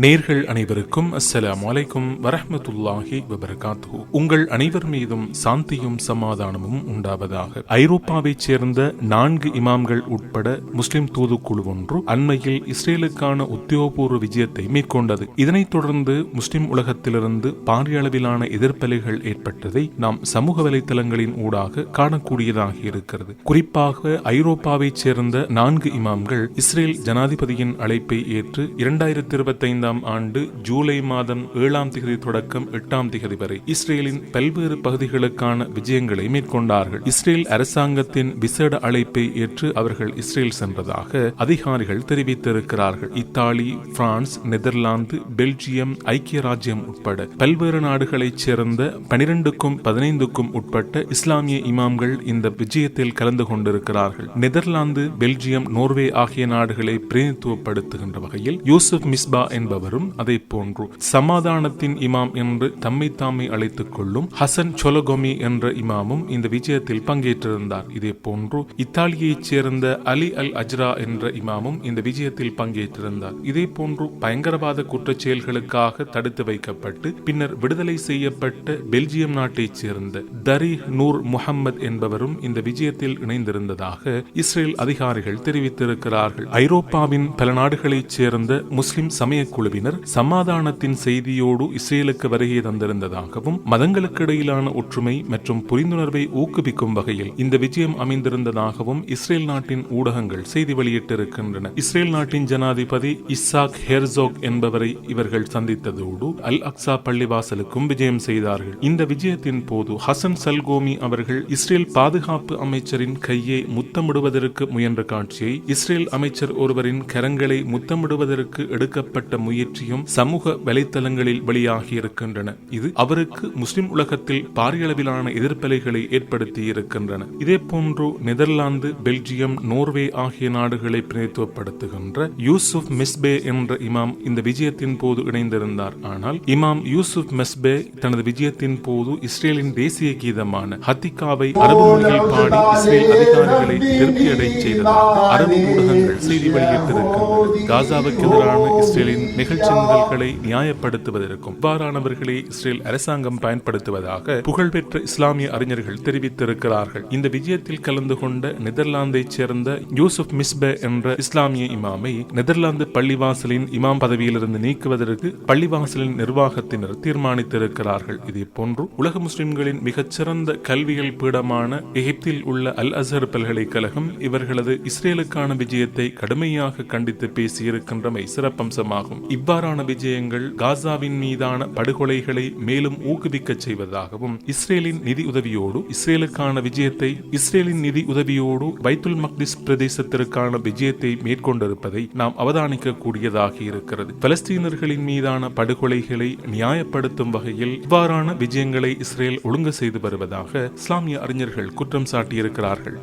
நேர்கள் அனைவருக்கும் அஸ்ஸலாம் வலைக்கும் வரஹமத்துல்லாஹி வபரகாத்துஹு. உங்கள் அனைவர் மீதும் சாந்தியும் சமாதானமும் உண்டாவதாக. ஐரோப்பாவைச் சேர்ந்த நான்கு இமாம்கள் உட்பட முஸ்லிம் தூதுக்குழு ஒன்று அண்மையில் இஸ்ரேலுக்கான உத்தியோகபூர்வ விஜயத்தை மேற்கொண்டது. இதனைத் தொடர்ந்து முஸ்லிம் உலகத்திலிருந்து பாரிய அளவிலான எதிர்ப்பலைகள் ஏற்பட்டதை நாம் சமூக வலைத்தளங்களின் ஊடாக காணக்கூடியதாக இருக்கிறது. குறிப்பாக ஐரோப்பாவைச் சேர்ந்த நான்கு இமாம்கள் இஸ்ரேல் ஜனாதிபதியின் அழைப்பை ஏற்று இரண்டாயிரத்தி இருபத்தைந்து ஐந்தாம் ஆண்டு ஜூலை மாதம் ஏழாம் திகதி தொடக்கம் எட்டாம் திகதி வரை இஸ்ரேலின் பல்வேறு பகுதிகளுக்கான விஜயங்களை மேற்கொண்டார்கள். இஸ்ரேல் அரசாங்கத்தின் விசேட அழைப்பை ஏற்று அவர்கள் இஸ்ரேல் சென்றதாக அதிகாரிகள் தெரிவித்திருக்கிறார்கள். இத்தாலி பிரான்ஸ் நெதர்லாந்து பெல்ஜியம் ஐக்கிய ராஜ்யம் உட்பட பல்வேறு நாடுகளைச் சேர்ந்த பனிரெண்டுக்கும் பதினைந்துக்கும் உட்பட்ட இஸ்லாமிய இமாம்கள் இந்த விஜயத்தில் கலந்து கொண்டிருக்கிறார்கள். நெதர்லாந்து பெல்ஜியம் நோர்வே ஆகிய நாடுகளை பிரதிநிதித்துவப்படுத்துகின்ற வகையில் யூசுப் மிஸ்பா என்பவர் என்பவரும் அதை போன்று. சமாதானத்தின் இமாம் என்று தம்மை தாமே அழைத்துக் கொள்ளும் ஹசன் சொலகொமி என்ற இமாமும் இந்த விஜயத்தில் பங்கேற்றிருந்தார். இதே போன்று இத்தாலியைச் சேர்ந்த அலி அல் அஜ்ரா என்ற இமாமும் இந்த விஜயத்தில் பங்கேற்றிருந்தார். இதே போன்று பயங்கரவாத குற்றச் செயல்களுக்காக தடுத்து வைக்கப்பட்டு பின்னர் விடுதலை செய்யப்பட்ட பெல்ஜியம் நாட்டைச் சேர்ந்த தரி நூர் முகம்மது என்பவரும் இந்த விஜயத்தில் இணைந்திருந்ததாக இஸ்ரேல் அதிகாரிகள் தெரிவித்திருக்கிறார்கள். ஐரோப்பாவின் பல நாடுகளைச் சேர்ந்த முஸ்லிம் சமய குழுவினர் சமாதானத்தின் செய்தியோடு இஸ்ரேலுக்கு வருகை தந்திருந்ததாகவும் மதங்களுக்கு இடையிலான ஒற்றுமை மற்றும் புரிந்துணர்வை ஊக்குவிக்கும் வகையில் இந்த விஜயம் அமைந்திருந்ததாகவும் இஸ்ரேல் நாட்டின் ஊடகங்கள் செய்தி வெளியிட்டிருக்கின்றன. இஸ்ரேல் நாட்டின் ஜனாதிபதி இஸ்ஸாக் ஹெர்சோக் என்பவரை இவர்கள் சந்தித்ததோடு அல் அக்சா பள்ளிவாசலுக்கும் விஜயம் செய்தார்கள். இந்த விஜயத்தின் போது ஹசன் சல்கோமி அவர்கள் இஸ்ரேல் பாதுகாப்பு அமைச்சரின் கையை முத்தமிடுவதற்கு முயன்ற காட்சியை இஸ்ரேல் அமைச்சர் ஒருவரின் கரங்களை முத்தமிடுவதற்கு எடுக்கப்பட்ட முயற்சியும் சமூக வலைத்தளங்களில் வெளியாகி இருக்கின்றன இது அவருக்கு முஸ்லிம் உலகத்தில் பாரிய அளவிலான எதிர்ப்பலைகளை ஏற்படுத்தி இருக்கின்றன இதே போன்று நெதர்லாந்து பெல்ஜியம் நோர்வே ஆகிய நாடுகளை பிரதித்துவப்படுத்துகின்ற யூசுப் மெஸ்பே என்ற இமாம் இந்த விஜயத்தின் போது இணைந்திருந்தார். ஆனால் இமாம் யூசுப் மெஸ்பே தனது விஜயத்தின் போது இஸ்ரேலின் தேசிய கீதமான ஹத்திகாவை அரபு மொழியில் பாடி இஸ்ரேல் அதிகாரிகளை திருப்தியடை செய்ததாக அரபு ஊடகங்கள் செய்தி வெளியிட்டிருக்கின்றன. காசாவுக்கு எதிரான இஸ்ரேலின் நிகழ்ச்சி நிரல்களை நியாயப்படுத்துவதற்கும் இவ்வாறானவர்களை இஸ்ரேல் அரசாங்கம் பயன்படுத்துவதாக புகழ்பெற்ற இஸ்லாமிய அறிஞர்கள் தெரிவித்திருக்கிறார்கள். இந்த விஜயத்தில் கலந்து கொண்ட நெதர்லாந்தைச் சேர்ந்த யூசுப் மிஸ்பே என்ற இஸ்லாமிய இமாமை நெதர்லாந்து பள்ளிவாசலின் இமாம் பதவியிலிருந்து நீக்குவதற்கு பள்ளிவாசலின் நிர்வாகத்தினர் தீர்மானித்திருக்கிறார்கள். இதே போன்று உலக முஸ்லிம்களின் மிகச்சிறந்த கல்வியல் பீடமான எகிப்தில் உள்ள அல் அசர் பல்கலைக்கழகம் இவர்களது இஸ்ரேலுக்கான விஜயத்தை கடுமையாக கண்டித்து பேசியிருக்கின்றமை சிறப்பம்சமாகும். இவ்வாறான விஜயங்கள் காசாவின் மீதான படுகொலைகளை மேலும் ஊக்குவிக்க செய்வதாகவும் இஸ்ரேலின் நிதி உதவியோடு இஸ்ரேலுக்கான விஜயத்தை இஸ்ரேலின் நிதி உதவியோடு பைத்துல் மக்திஸ் பிரதேசத்திற்கான விஜயத்தை மேற்கொண்டிருப்பதை நாம் அவதானிக்க கூடியதாக இருக்கிறது. பலஸ்தீனர்களின் மீதான படுகொலைகளை நியாயப்படுத்தும் வகையில் இவ்வாறான விஜயங்களை இஸ்ரேல் ஒழுங்கு செய்து வருவதாக இஸ்லாமிய அறிஞர்கள் குற்றம் சாட்டியிருக்கிறார்கள்.